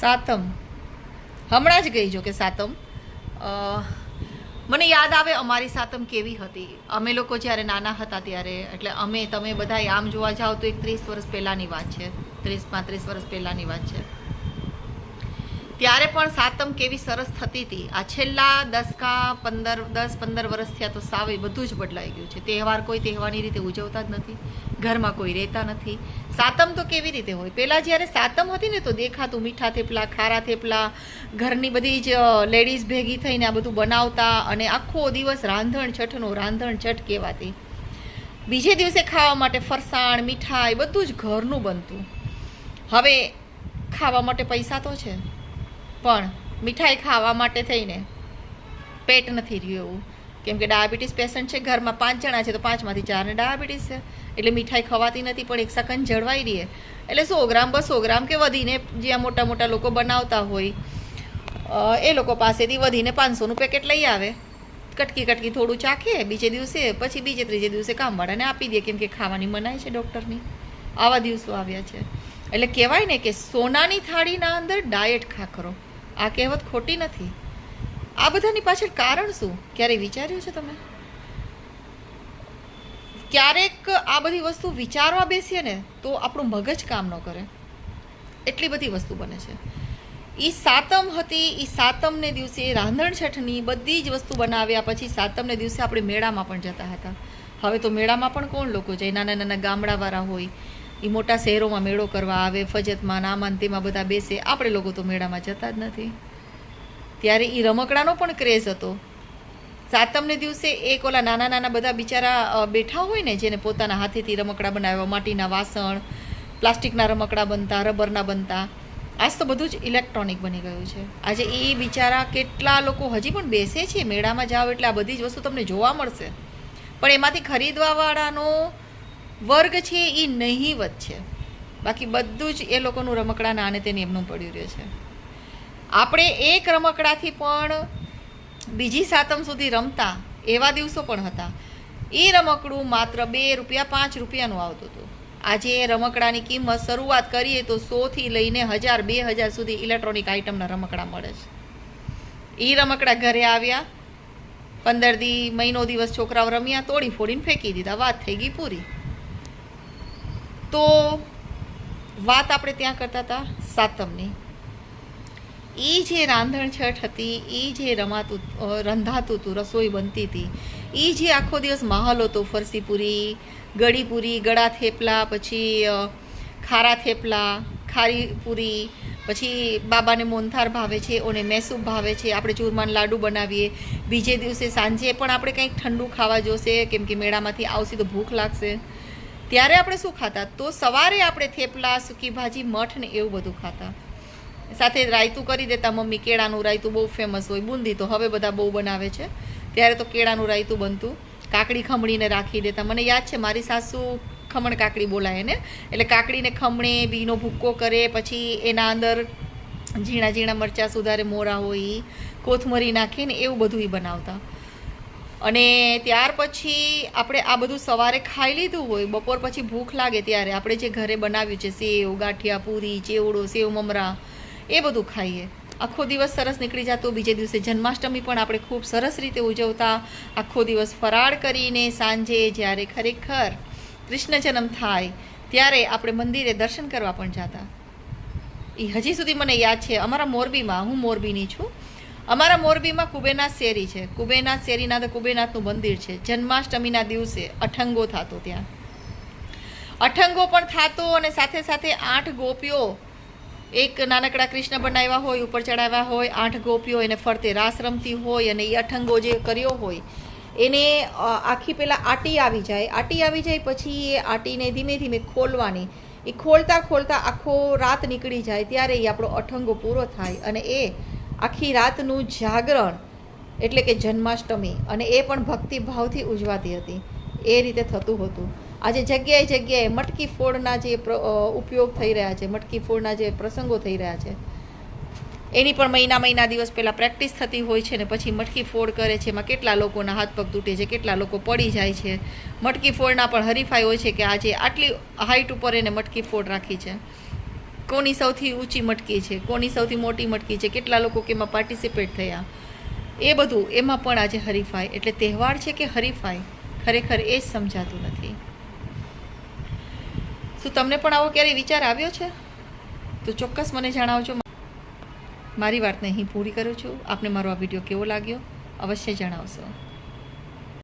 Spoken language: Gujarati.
સાતમ. હમણાં જ ગઈ જો કે સાતમ. મને યાદ આવે અમારી સાતમ કેવી હતી. અમે લોકો જ્યારે નાના હતા ત્યારે, એટલે અમે, તમે બધા આમ જોવા જાઓ તો એક ત્રીસ વર્ષ પહેલાંની વાત છે. ત્રીસ, પાંત્રીસ વર્ષ પહેલાંની વાત છે. ત્યારે પણ સાતમ કેવી સરસ થતી હતી. આ છેલ્લા દસ કા પંદર, દસ, પંદર વર્ષ થયા તો સાવ એ બધું જ બદલાઈ ગયું છે. તહેવાર કોઈ તહેવારની રીતે ઉજવતા જ નથી. ઘરમાં કોઈ રહેતા નથી. સાતમ તો કેવી રીતે હોય? પહેલાં જ્યારે સાતમ હતી ને તો દેખાતું મીઠા થેપલા, ખારા થેપલા, ઘરની બધી જ લેડીઝ ભેગી થઈને આ બધું બનાવતા અને આખો દિવસ રાંધણ છઠનો રાંધણ છઠ કહેવાતી. બીજે દિવસે ખાવા માટે ફરસાણ, મીઠાઈ બધું જ ઘરનું બનતું. હવે ખાવા માટે પૈસા તો છે. પણ મીઠાઈ ખાવા માટે થઈને પેટ નથી રહ્યું એવું. કેમ કે ડાયાબિટીસ પેશન્ટ છે, ઘરમાં પાંચ જણા છે, તો પાંચમાંથી ચારને ડાયાબિટીસ છે. એટલે મીઠાઈ ખવાતી નથી, પણ એક સેકન્ડ જળવાઈ રહીએ એટલે સો ગ્રામ બસો ગ્રામ કે વધીને જ્યાં મોટા મોટા લોકો બનાવતા હોય એ લોકો પાસેથી વધીને પાંચસોનું પેકેટ લઈ આવે. કટકી કટકી થોડું ચાખીએ બીજે દિવસે, પછી બીજે ત્રીજે દિવસે કામવાળાને આપી દઈએ કેમ કે ખાવાની મનાય છે ડૉક્ટરની. આવા દિવસો આવ્યા છે. એટલે કહેવાય ને કે સોનાની થાળીના અંદર ડાયટ ખા કરો. આ કહેવત ખોટી નથી. આ બધાની પાછળ કારણ શું? ક્યારેય વિચાર્યું છે તમે? ક્યારેક આ બધી વસ્તુ વિચારવા બેસીએ ને તો આપણું મગજ કામ ન કરે. એટલી બધી વસ્તુ બને છે. એ સાતમ હતી એ સાતમને દિવસે રાંધણ છઠની બધી જ વસ્તુ બનાવ્યા પછી સાતમને દિવસે આપણે મેળામાં પણ જતા હતા. હવે તો મેળામાં પણ કોણ લોકો જાય? નાના નાના ગામડાવાળા હોય એ મોટા શહેરોમાં મેળો કરવા આવે, ફજતમાં નામાં તેમાં બધા બેસે. આપણે લોકો તો મેળામાં જતા જ નથી. ત્યારે એ રમકડાનો પણ ક્રેઝ હતો. સાતમને દિવસે એક ઓલા નાના નાના બધા બિચારા બેઠા હોય ને જેને પોતાના હાથેથી રમકડા બનાવ્યા, માટીના વાસણ, પ્લાસ્ટિકના રમકડા બનતા, રબરના બનતા. આજ તો બધું જ ઇલેક્ટ્રોનિક બની ગયું છે. આજે એ બિચારા કેટલા લોકો હજી પણ બેસે છે, મેળામાં જાઓ એટલે આ બધી જ વસ્તુ તમને જોવા મળશે. પણ એમાંથી ખરીદવાવાળાનો વર્ગ છે એ નહીવત છે. બાકી બધું જ એ લોકોનું રમકડા નાને તેને એમનું પડ્યું રહે છે. આપણે એક રમકડાથી પણ બીજી સાતમ સુધી રમતા એવા દિવસો પણ હતા. એ રમકડું માત્ર બે રૂપિયા, પાંચ રૂપિયાનું આવતું હતું. આજે એ રમકડાની કિંમત શરૂઆત કરીએ તો સોથી લઈને હજાર, બે હજાર સુધી ઇલેક્ટ્રોનિક આઇટમના રમકડા મળે છે. એ રમકડા ઘરે આવ્યા, પંદર દી મહિનો દિવસ છોકરાઓ રમ્યા, તોડી ફોડીને ફેંકી દીધા, વાત થઈ ગઈ પૂરી. તો વાત આપણે ત્યાં કરતા હતા સાતમની. એ જે રાંધણ છઠ હતી એ જે રમાતું રંધાતું હતું, રસોઈ બનતી હતી એ જે આખો દિવસ માહોલ હતો ફરસી પૂરી ગળી પૂરી ગળા થેપલા, પછી ખારા થેપલા, ખારી પૂરી, પછી બાબાને મોનથાર ભાવે છે, ઓને મેસૂબ ભાવે છે, આપણે ચૂરમાન લાડુ બનાવીએ. બીજે દિવસે સાંજે પણ આપણે કંઈક ઠંડુ ખાવા જોશે, કેમ કે મેળામાંથી આવશે તો ભૂખ લાગશે. ત્યારે આપણે શું ખાતા? તો સવારે આપણે થેપલા, સૂકી ભાજી, મઠ ને એવું બધું ખાતા. સાથે રાયતું કરી દેતા મમ્મી. કેળાનું રાયતું બહુ ફેમસ હોય. બુંદી તો હવે બધા બહુ બનાવે છે. ત્યારે તો કેળાનું રાયતું બનતું. કાકડી ખમણીને રાખી દેતા. મને યાદ છે, મારી સાસુ ખમણ કાકડી બોલાય એને. એટલે કાકડીને ખમણે, બીનો ભૂક્કો કરે, પછી એના અંદર ઝીણા ઝીણા મરચાં સુધારે, મોરા હોય, કોથમરી નાખીને એવું બધું એ બનાવતા. અને ત્યાર પછી આપણે આ બધું સવારે ખાઈ લીધું હોય, બપોર પછી ભૂખ લાગે ત્યારે આપણે જે ઘરે બનાવ્યું છે, સેવ, ગાંઠિયા, પૂરી, ચેવડો, સેવ મમરા, એ બધું ખાઈએ. આખો દિવસ સરસ નીકળી જતો, બીજે દિવસે જન્માષ્ટમી પણ આપણે ખૂબ સરસ રીતે ઉજવતા, આખો દિવસ ફરાળ કરીને સાંજે જ્યારે ખરેખર કૃષ્ણ જન્મ થાય, ત્યારે આપણે મંદિરે દર્શન કરવા પણ જતા. એ હજી સુધી મને યાદ છે, અમારા મોરબીમાં, હું મોરબીની છું અમારા મોરબીમાં કુબેરનાથ શેરી છે. કુબેરનાથ શેરીના તો કુબેરનાથનું મંદિર છે. જન્માષ્ટમીના દિવસે અઠંગો થતો ત્યાં. અઠંગો પણ થતો અને સાથે સાથે આઠ ગોપીઓ, એક નાનકડા કૃષ્ણ બનાવ્યા હોય, ઉપર ચડાવ્યા હોય, આઠ ગોપીઓ એને ફરતે રાસ રમતી હોય અને એ અઠંગો જે કર્યો હોય, એને આખી પહેલાં આટી આવી જાય. આટી આવી જાય પછી એ આટીને ધીમે ધીમે ખોલવાની. એ ખોલતા ખોલતા આખો રાત નીકળી જાય ત્યારે એ આપણો અઠંગો પૂરો થાય અને એ આખી રાતનું જાગરણ એટલે કે જન્માષ્ટમી અને એ પણ ભક્તિભાવથી ઉજવાતી હતી. એ રીતે થતું હતું. આજે જગ્યાએ જગ્યાએ મટકી ફોડના જે ઉપયોગ થઈ રહ્યા છે, મટકી ફોડના જે પ્રસંગો થઈ રહ્યા છે. એની પણ મહિના મહિના દિવસ પહેલાં પ્રેક્ટિસ થતી હોય છે ને પછી મટકી ફોડ કરે છે. એમાં કેટલા લોકોના હાથ પગ તૂટે છે, કેટલા લોકો પડી જાય છે. મટકી ફોડના પણ હરીફાઈ હોય છે કે આજે આટલી હાઇટ ઉપર એને મટકી ફોડ રાખી છે. કોની સૌથી ઊંચી મટકી છે, કોની સૌથી મોટી મટકી છે, કેટલા લોકો કે એમાં પાર્ટિસિપેટ થયા? એ બધું એમાં પણ આજે હરીફાઈ, એટલે તહેવાર છે કે હરીફાઈ, ખરેખર એ જ સમજાતું નથી. શું તમને પણ આવો ક્યારેય વિચાર આવ્યો છે? તો ચોક્કસ મને જણાવજો. મારી વાતને અહીં પૂરી કરું છું. આપને મારો આ વીડિયો કેવો લાગ્યો? અવશ્ય જણાવશો.